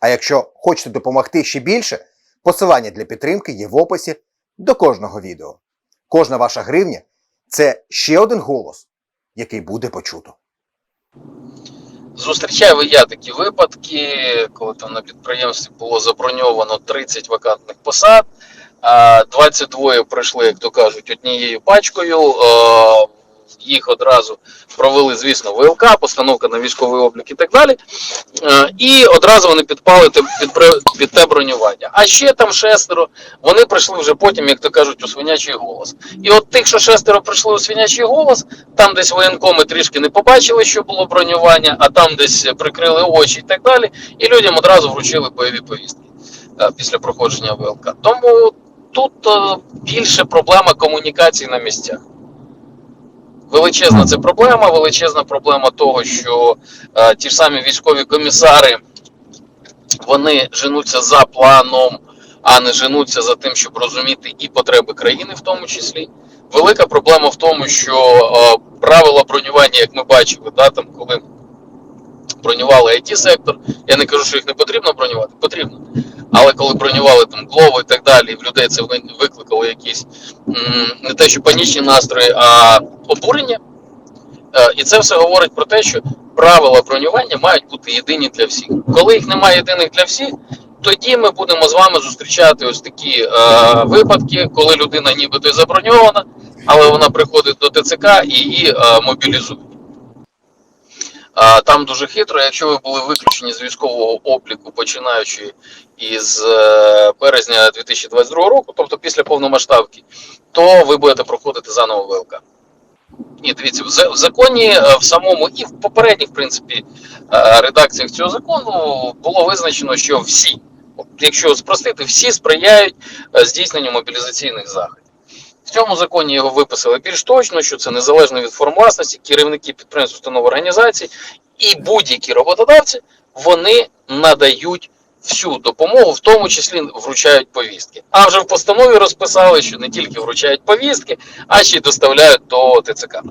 А якщо хочете допомогти ще більше, посилання для підтримки є в описі до кожного відео. Кожна ваша гривня це ще один голос, який буде почуто. Зустрічаю я такі випадки, коли там на підприємстві було заброньовано 30 вакантних посад, а 22 пройшли, як то кажуть, однією пачкою. Їх одразу провели, звісно, ВЛК, постановка на військовий облік і так далі. Е, І одразу вони підпали під, під те бронювання. А ще там шестеро, вони прийшли вже потім, як то кажуть, у свинячий голос. І от тих, що шестеро прийшли у свинячий голос, там десь воєнкоми трішки не побачили, що було бронювання, а там десь прикрили очі і так далі. І людям одразу вручили бойові повістки е, після проходження ВЛК. Тому тут е, більше проблема комунікації на місцях. Величезна це проблема, величезна проблема того, що е, ті ж самі військові комісари вони женуться за планом, а не женуться за тим, щоб розуміти і потреби країни, в тому числі. Велика проблема в тому, що е, правила бронювання, як ми бачили, да, там, коли бронювали it сектор, я не кажу, що їх не потрібно бронювати, потрібно. Але коли бронювали там Глову і так далі, в людей це викликало якісь не те, що панічні настрої, а обурення. Е, І це все говорить про те, що правила бронювання мають бути єдині для всіх. Коли їх немає єдиних для всіх, тоді ми будемо з вами зустрічати ось такі е, випадки, коли людина нібито заброньована, але вона приходить до ТЦК і її е, мобілізують. Там дуже хитро, якщо ви були виключені з військового обліку, починаючи із е, березня 2022 року, тобто після повномасштабки, то ви будете проходити заново ВЛК. Ні, дивіться, в законі е, в самому і в попередніх, в принципі, е, редакціях цього закону було визначено, що всі, якщо спростити, всі сприяють здійсненню мобілізаційних заходів. В цьому законі його виписали більш точно, що це незалежно від форм власності, керівники підприємств, установ організацій і будь-які роботодавці вони надають всю допомогу, в тому числі вручають повістки. А вже в постанові розписали, що не тільки вручають повістки, а ще й доставляють до ТЦК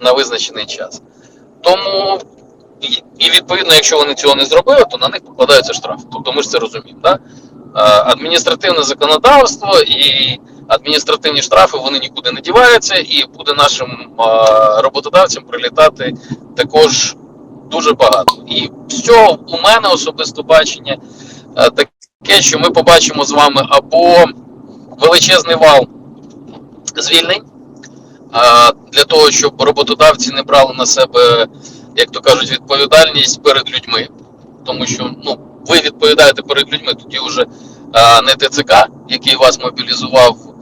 на визначений час. Тому і, відповідно, якщо вони цього не зробили, то на них покладаються штрафи. Тобто ми ж це розуміємо. Да? Адміністративне законодавство і адміністративні штрафи вони нікуди не діваються, і буде нашим роботодавцям прилітати також дуже багато. І з цього у мене особисто бачення е, таке, що ми побачимо з вами або величезний вал звільнень для того, щоб роботодавці не брали на себе, як то кажуть, відповідальність перед людьми. Тому що ну, ви відповідаєте перед людьми, тоді вже не ТЦК, який вас мобілізував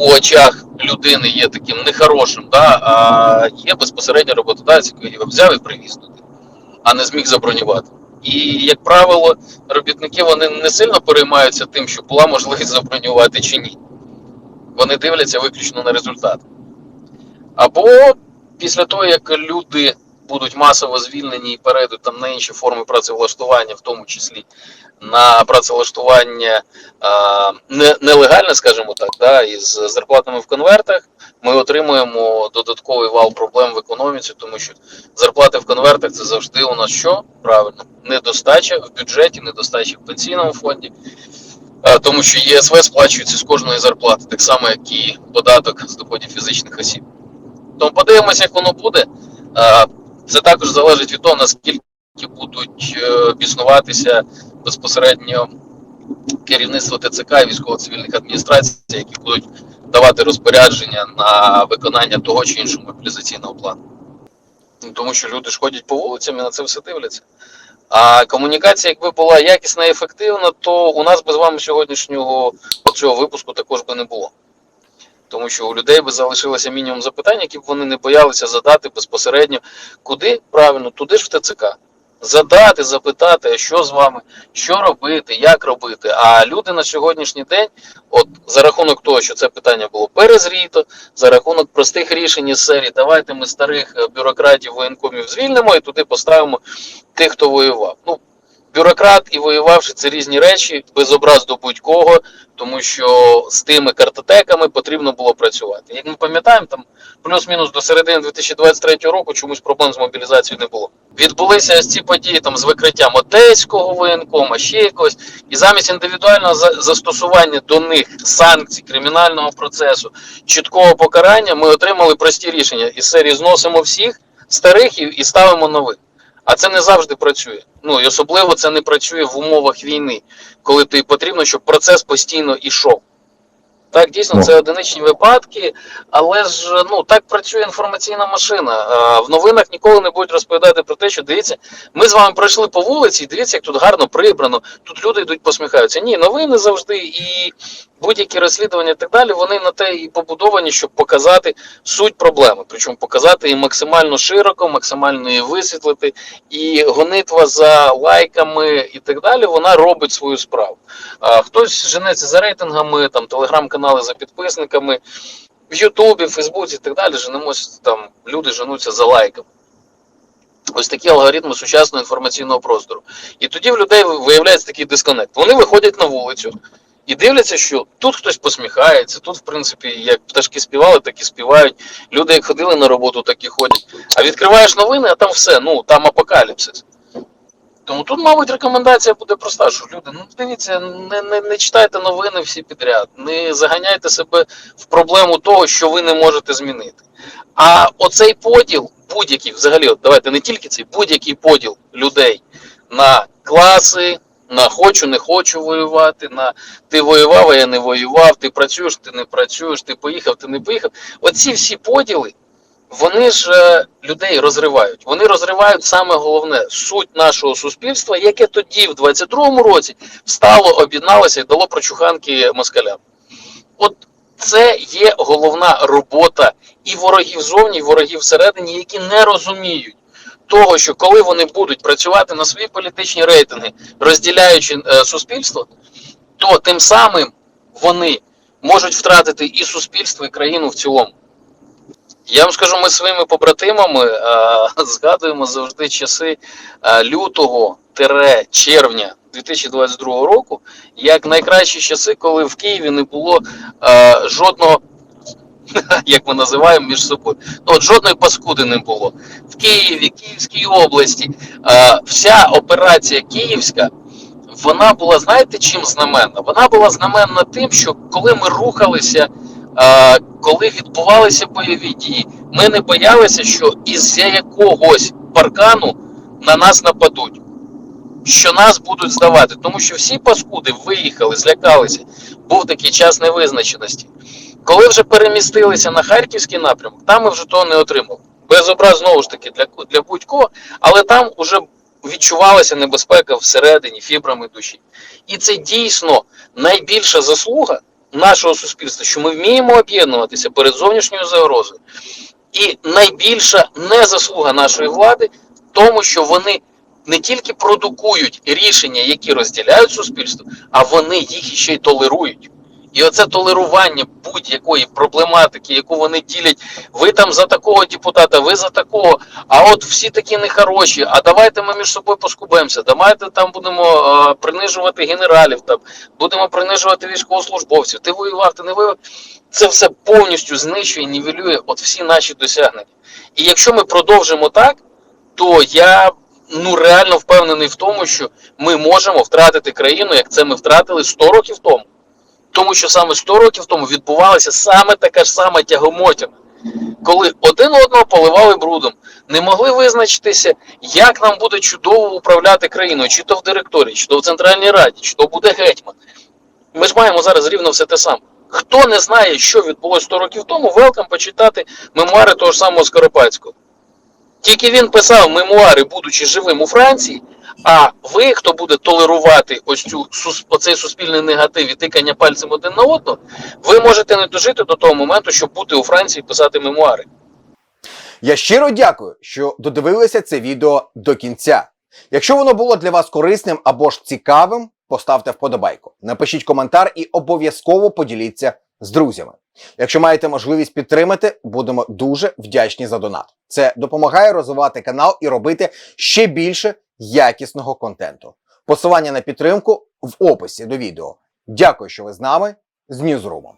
у очах людини, є таким нехорошим, да, а є безпосередньо роботодавець, який його взяв і привіз туди, а не зміг забронювати. І, як правило, робітники вони не сильно переймаються тим, що була можливість забронювати чи ні. Вони дивляться виключно на результат. Або після того, як люди будуть масово звільнені і перейдуть там на інші форми працевлаштування, в тому числі на працевлаштування а, не, нелегальне, скажімо так, да, із зарплатами в конвертах, ми отримуємо додатковий вал проблем в економіці, тому що зарплати в конвертах це завжди у нас що? Правильно, недостача в бюджеті, недостача в пенсійному фонді. Тому що ЄСВ сплачується з кожної зарплати, так само, як і податок з доходів фізичних осіб. Тому подивимося, як воно буде. Це також залежить від того, наскільки будуть е, біснуватися безпосередньо керівництво ТЦК і військово-цивільних адміністрацій, які будуть давати розпорядження на виконання того чи іншого мобілізаційного плану. Ну, Тому що люди ж ходять по вулицям і на це все дивляться. А комунікація, якби була якісна і ефективна, то у нас би з вами сьогоднішнього цього випуску також би не було. Тому що у людей би залишилося мінімум запитань, які б вони не боялися задати безпосередньо, куди правильно, туди ж в ТЦК. задати, запитати, а що з вами, що робити, як робити. А люди на сьогоднішній день, от за рахунок того, що це питання було перезріто, за рахунок простих рішень із серії, давайте ми старих е, бюрократів воєнкомів звільнимо і туди поставимо тих, хто воював. Ну, бюрократ і воювавши це різні речі, без образ до будь-кого, тому що з тими картотеками потрібно було працювати. Як ми пам'ятаємо, там плюс-мінус до середини 2023 року чомусь проблем з мобілізацією не було. Відбулися ось ці події там з викриттям одеського воєнкома, ще якогось, і замість індивідуального застосування до них санкцій кримінального процесу, чіткого покарання, ми отримали прості рішення із серії зносимо всіх старих і ставимо нових. А це не завжди працює. Ну і особливо це не працює в умовах війни, коли тобі потрібно, щоб процес постійно ішов. Так, дійсно, Ну. це одиничні випадки, але ж ну так працює інформаційна машина. В новинах ніколи не будуть розповідати про те, що дивіться, ми з вами пройшли по вулиці, і дивіться, як тут гарно прибрано. Тут люди йдуть посміхаються. Ні, новини завжди і будь-які розслідування і так далі, вони на те і побудовані, щоб показати суть проблеми. Причому показати її максимально широко, максимально її висвітлити. І гонитва за лайками і так далі, вона робить свою справу. А, хтось женеться за рейтингами, там телеграм-канали за підписниками, в Ютубі, Фейсбуці і так далі. Женемось там люди женуться за лайками. Ось такі алгоритми сучасного інформаційного простору. І тоді в людей виявляється такий дисконект. Вони виходять на вулицю і дивляться, що тут хтось посміхається, тут, в принципі, як пташки співали, так і співають. Люди, як ходили на роботу, так і ходять. А відкриваєш новини, а там все, ну там апокаліпсис. Тому тут, мабуть, рекомендація буде проста, що люди, ну дивіться, не, не, не читайте новини всі підряд, не заганяйте себе в проблему того, що ви не можете змінити. А оцей поділ, будь-який, взагалі, от давайте не тільки цей, будь-який поділ людей на класи, на хочу, не хочу воювати, на ти воював, а я не воював, ти працюєш, ти не працюєш, ти поїхав, ти не поїхав. Оці всі поділи, вони ж е, людей розривають. Вони розривають саме головне суть нашого суспільства, яке тоді, в 22-му році, встало, об'єдналося і дало прочуханки москалям. От це є головна робота і ворогів зовні, і ворогів всередині, які не розуміють того, що коли вони будуть працювати на свої політичні рейтинги, розділяючи е, суспільство, то тим самим вони можуть втратити і суспільство, і країну в цілому. Я вам скажу, ми своїми побратимами е, згадуємо завжди часи е, лютого червня 2022 року, як найкращі часи, коли в Києві не було е, жодного, як ми називаємо між собою, ну от жодної паскуди не було. В Києві, Київській області, е, вся операція Київська. Вона була, знаєте, чим знаменна? Вона була знаменна тим, що коли ми рухалися, е, коли відбувалися бойові дії, ми не боялися, що із якогось паркану на нас нападуть, що нас будуть здавати. Тому що всі паскуди виїхали, злякалися. Був такий час невизначеності. Коли вже перемістилися на харківський напрямок, там ми вже того не отримали. Без образ знову ж таки для, для будь-кого, але там вже відчувалася небезпека всередині фібрами душі. І це дійсно найбільша заслуга нашого суспільства, що ми вміємо об'єднуватися перед зовнішньою загрозою. І найбільша незаслуга нашої влади в тому, що вони не тільки продукують рішення, які розділяють суспільство, а вони їх ще й толерують. І оце толерування будь-якої проблематики, яку вони ділять, ви там за такого депутата, ви за такого, а от всі такі нехороші, а давайте ми між собою поскубемося, давайте там будемо е, принижувати генералів, там, будемо принижувати військовослужбовців, ти воював, ти не воював. Це все повністю знищує, нівелює от всі наші досягнення. І якщо ми продовжимо так, то я ну реально впевнений в тому, що ми можемо втратити країну, як це ми втратили 100 років тому. Тому що саме 100 років тому відбувалася саме така ж сама тягомотяна, коли один одного поливали брудом, не могли визначитися, як нам буде чудово управляти країною, чи то в директорії, чи то в Центральній Раді, чи то буде гетьман. Ми ж маємо зараз рівно все те саме. Хто не знає, що відбулося 100 років тому, велкам почитати мемуари того ж самого Скоропадського. Тільки він писав мемуари, будучи живим у Франції. А ви, хто буде толерувати ось цю оцей суспільний негатив і тикання пальцем один на одного, ви можете не дожити до того моменту, щоб бути у Франції і писати мемуари. Я щиро дякую, що додивилися це відео до кінця. Якщо воно було для вас корисним або ж цікавим, поставте вподобайку, напишіть коментар і обов'язково поділіться з друзями. Якщо маєте можливість підтримати, будемо дуже вдячні за донат. Це допомагає розвивати канал і робити ще більше якісного контенту. Посилання на підтримку в описі до відео. Дякую, що ви з нами з Ньюзрумом.